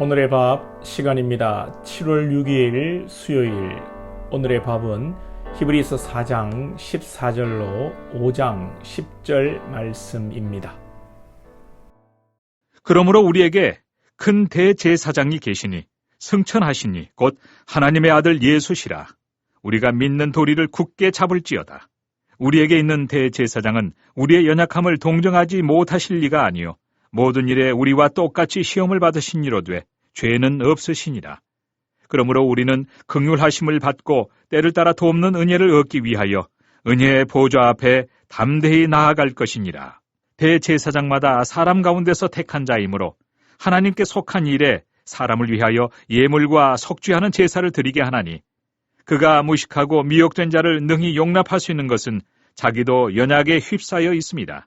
오늘의 밥 시간입니다. 7월 6일 수요일 오늘의 밥은 히브리서 4장 14절로 5장 10절 말씀입니다. 그러므로 우리에게 큰 대제사장이 계시니 승천하시니 곧 하나님의 아들 예수시라. 우리가 믿는 도리를 굳게 잡을지어다. 우리에게 있는 대제사장은 우리의 연약함을 동정하지 못하실 리가 아니요 모든 일에 우리와 똑같이 시험을 받으신 이로돼 죄는 없으시니라. 그러므로 우리는 극률하심을 받고 때를 따라 돕는 은혜를 얻기 위하여 은혜의 보좌 앞에 담대히 나아갈 것이니라. 대제사장마다 사람 가운데서 택한 자이므로 하나님께 속한 일에 사람을 위하여 예물과 속죄하는 제사를 드리게 하나니 그가 무식하고 미혹된 자를 능히 용납할 수 있는 것은 자기도 연약에 휩싸여 있습니다.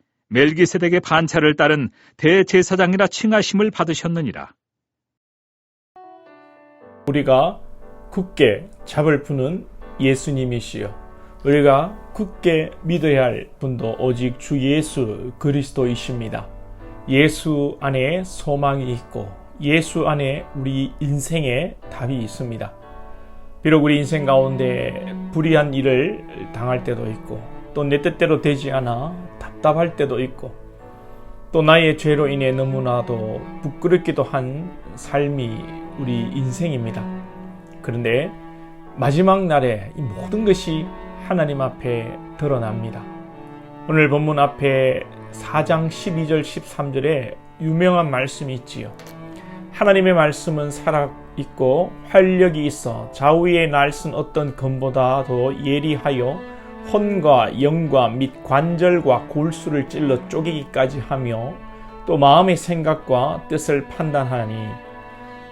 멜기세덱의 반차를 따른 대제사장이라 칭하심을 받으셨느니라. 우리가 굳게 잡을 분은 예수님이시요. 우리가 굳게 믿어야 할 분도 오직 주 예수 그리스도이십니다. 예수 안에 소망이 있고 예수 안에 우리 인생의 답이 있습니다. 비록 우리 인생 가운데 불의한 일을 당할 때도 있고 또 내 뜻대로 되지 않아 답답할 때도 있고 또 나의 죄로 인해 너무나도 부끄럽기도 한 삶이 우리 인생입니다. 그런데 마지막 날에 이 모든 것이 하나님 앞에 드러납니다. 오늘 본문 앞에 4장 12절 13절에 유명한 말씀이 있지요. 하나님의 말씀은 살아 있고 활력이 있어 좌우에 날선 어떤 검보다 더 예리하여 혼과 영과 및 관절과 골수를 찔러 쪼개기까지 하며 또 마음의 생각과 뜻을 판단하니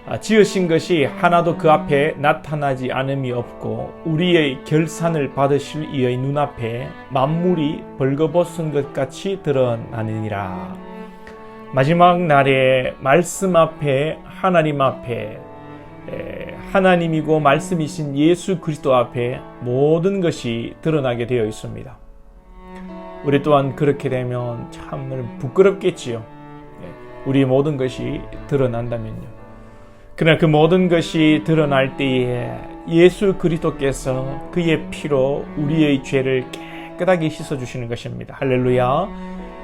아, 지으신 것이 하나도 그 앞에 나타나지 않음이 없고 우리의 결산을 받으실 이의 눈앞에 만물이 벌거벗은 것 같이 드러나느니라. 마지막 날에 말씀 앞에 하나님 앞에 하나님이고 말씀이신 예수 그리스도 앞에 모든 것이 드러나게 되어 있습니다. 우리 또한 그렇게 되면 참 부끄럽겠지요. 우리 모든 것이 드러난다면요. 그러나 그 모든 것이 드러날 때에 예수 그리스도께서 그의 피로 우리의 죄를 깨끗하게 씻어 주시는 것입니다. 할렐루야.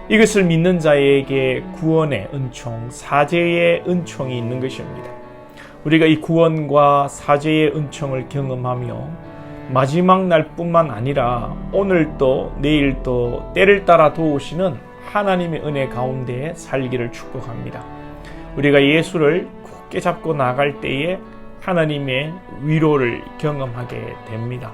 이것을 믿는 자에게 구원의 은총, 사제의 은총이 있는 것입니다. 우리가 이 구원과 사제의 은총을 경험하며 마지막 날뿐만 아니라 오늘도 내일도 때를 따라 도우시는 하나님의 은혜 가운데 살기를 축복합니다. 우리가 예수를 굳게 잡고 나갈 때에 하나님의 위로를 경험하게 됩니다.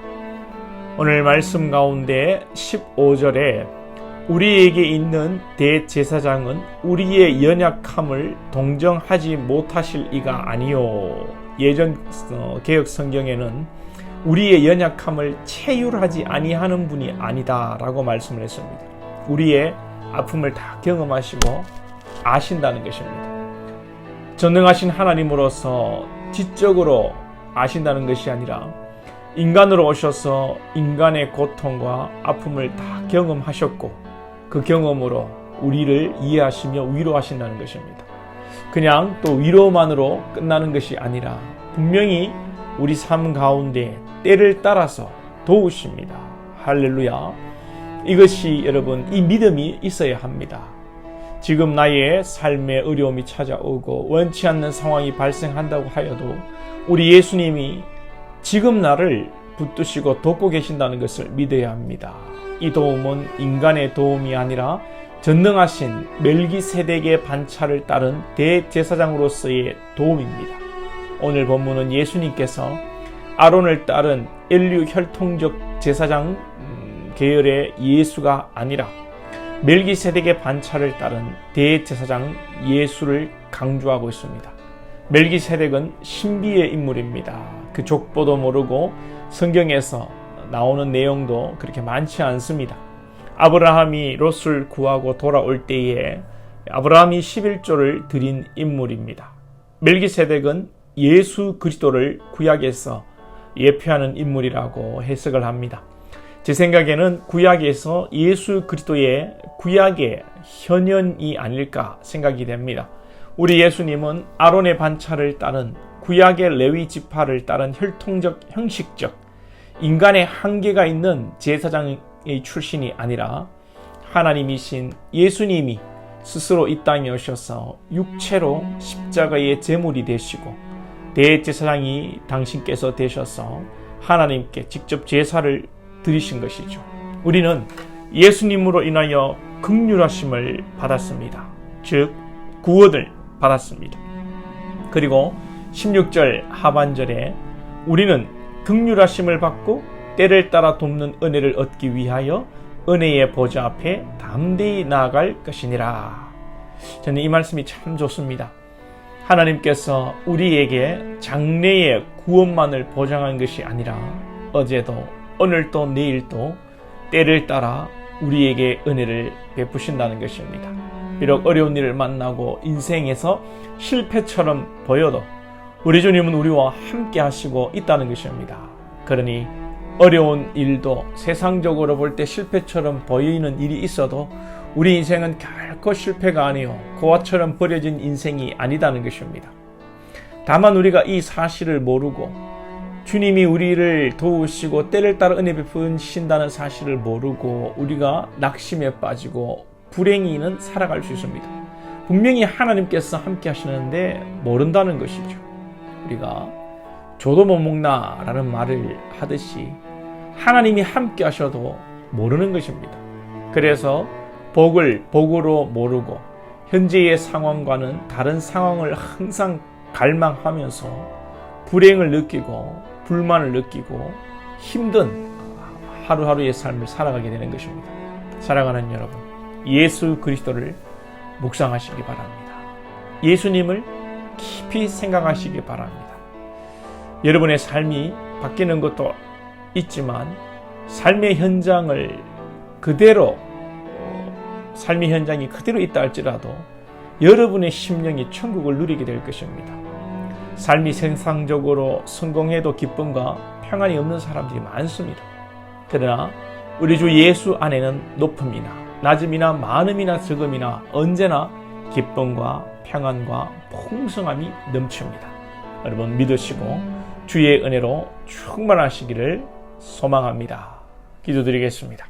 오늘 말씀 가운데 15절에 우리에게 있는 대제사장은 우리의 연약함을 동정하지 못하실 이가 아니요. 예전 어, 개혁 성경에는 우리의 연약함을 체휼하지 아니하는 분이 아니다라고 말씀을 했습니다. 우리의 아픔을 다 경험하시고 아신다는 것입니다. 전능하신 하나님으로서 지적으로 아신다는 것이 아니라 인간으로 오셔서 인간의 고통과 아픔을 다 경험하셨고 그 경험으로 우리를 이해하시며 위로하신다는 것입니다. 그냥 또 위로만으로 끝나는 것이 아니라 분명히 우리 삶 가운데 때를 따라서 도우십니다. 할렐루야. 이것이 여러분 이 믿음이 있어야 합니다. 지금 나의 삶에 어려움이 찾아오고 원치 않는 상황이 발생한다고 하여도 우리 예수님이 지금 나를 붙드시고 돕고 계신다는 것을 믿어야 합니다. 이 도움은 인간의 도움이 아니라 전능하신 멜기세덱의 반차를 따른 대제사장으로서의 도움입니다. 오늘 본문은 예수님께서 아론을 따른 엘류 혈통적 제사장 음, 계열의 예수가 아니라 멜기세덱의 반차를 따른 대제사장 예수를 강조하고 있습니다. 멜기세덱은 신비의 인물입니다. 그 족보도 모르고 성경에서 나오는 내용도 그렇게 많지 않습니다. 아브라함이 롯을 구하고 돌아올 때에 아브라함이 11조를 드린 인물입니다. 멜기세덱은 예수 그리스도를 구약에서 예표하는 인물이라고 해석을 합니다. 제 생각에는 구약에서 예수 그리스도의 구약의 현현이 아닐까 생각이 됩니다. 우리 예수님은 아론의 반차를 따른 구약의 레위 지파를 따른 혈통적 형식적 인간의 한계가 있는 제사장의 출신이 아니라 하나님이신 예수님이 스스로 이 땅에 오셔서 육체로 십자가의 제물이 되시고 대제사장이 당신께서 되셔서 하나님께 직접 제사를 드리신 것이죠. 우리는 예수님으로 인하여 극률하심을 받았습니다. 즉 구원을 받았습니다. 그리고 16절 하반절에 우리는 극률하심을 받고 때를 따라 돕는 은혜를 얻기 위하여 은혜의 보좌 앞에 담대히 나아갈 것이니라. 저는 이 말씀이 참 좋습니다. 하나님께서 우리에게 장래의 구원만을 보장한 것이 아니라 어제도 오늘도 내일도 때를 따라 우리에게 은혜를 베푸신다는 것입니다. 비록 어려운 일을 만나고 인생에서 실패처럼 보여도 우리 주님은 우리와 함께 하시고 있다는 것입니다. 그러니 어려운 일도 세상적으로 볼 때 실패처럼 보이는 일이 있어도 우리 인생은 결코 실패가 아니요 고아처럼 버려진 인생이 아니다는 것입니다. 다만 우리가 이 사실을 모르고 주님이 우리를 도우시고 때를 따라 은혜 베푸신다는 사실을 모르고 우리가 낙심에 빠지고 불행히는 살아갈 수 있습니다. 분명히 하나님께서 함께 하시는데 모른다는 것이죠. 우리가 조도 못 먹나라는 말을 하듯이 하나님이 함께 하셔도 모르는 것입니다. 그래서 복을 복으로 모르고 현재의 상황과는 다른 상황을 항상 갈망하면서 불행을 느끼고 불만을 느끼고 힘든 하루하루의 삶을 살아가게 되는 것입니다. 사랑하는 여러분, 예수 그리스도를 묵상하시기 바랍니다. 예수님을 깊이 생각하시기 바랍니다. 여러분의 삶이 바뀌는 것도 있지만 삶의 현장을 그대로 어, 삶의 현장이 그대로 있다 할지라도 여러분의 심령이 천국을 누리게 될 것입니다. 삶이 세상적으로 성공해도 기쁨과 평안이 없는 사람들이 많습니다. 그러나 우리 주 예수 안에는 높음이나 낮음이나 많음이나 적음이나 언제나 기쁨과 평안과 풍성함이 넘칩니다. 여러분 믿으시고 주의 은혜로 충만하시기를 소망합니다. 기도드리겠습니다.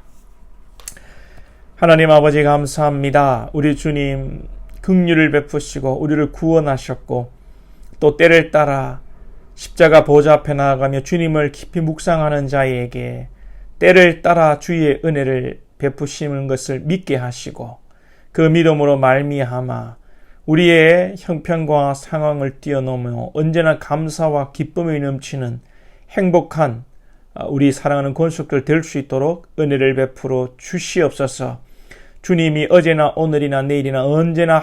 하나님 아버지 감사합니다. 우리 주님 긍휼을 베푸시고 우리를 구원하셨고 또 때를 따라 십자가 보좌 앞에 나아가며 주님을 깊이 묵상하는 자에게 때를 따라 주의 은혜를 베푸시는 것을 믿게 하시고 그 믿음으로 말미암아 우리의 형편과 상황을 뛰어넘어 언제나 감사와 기쁨이 넘치는 행복한 우리 사랑하는 권속들 될 수 있도록 은혜를 베풀어 주시옵소서. 주님이 어제나 오늘이나 내일이나 언제나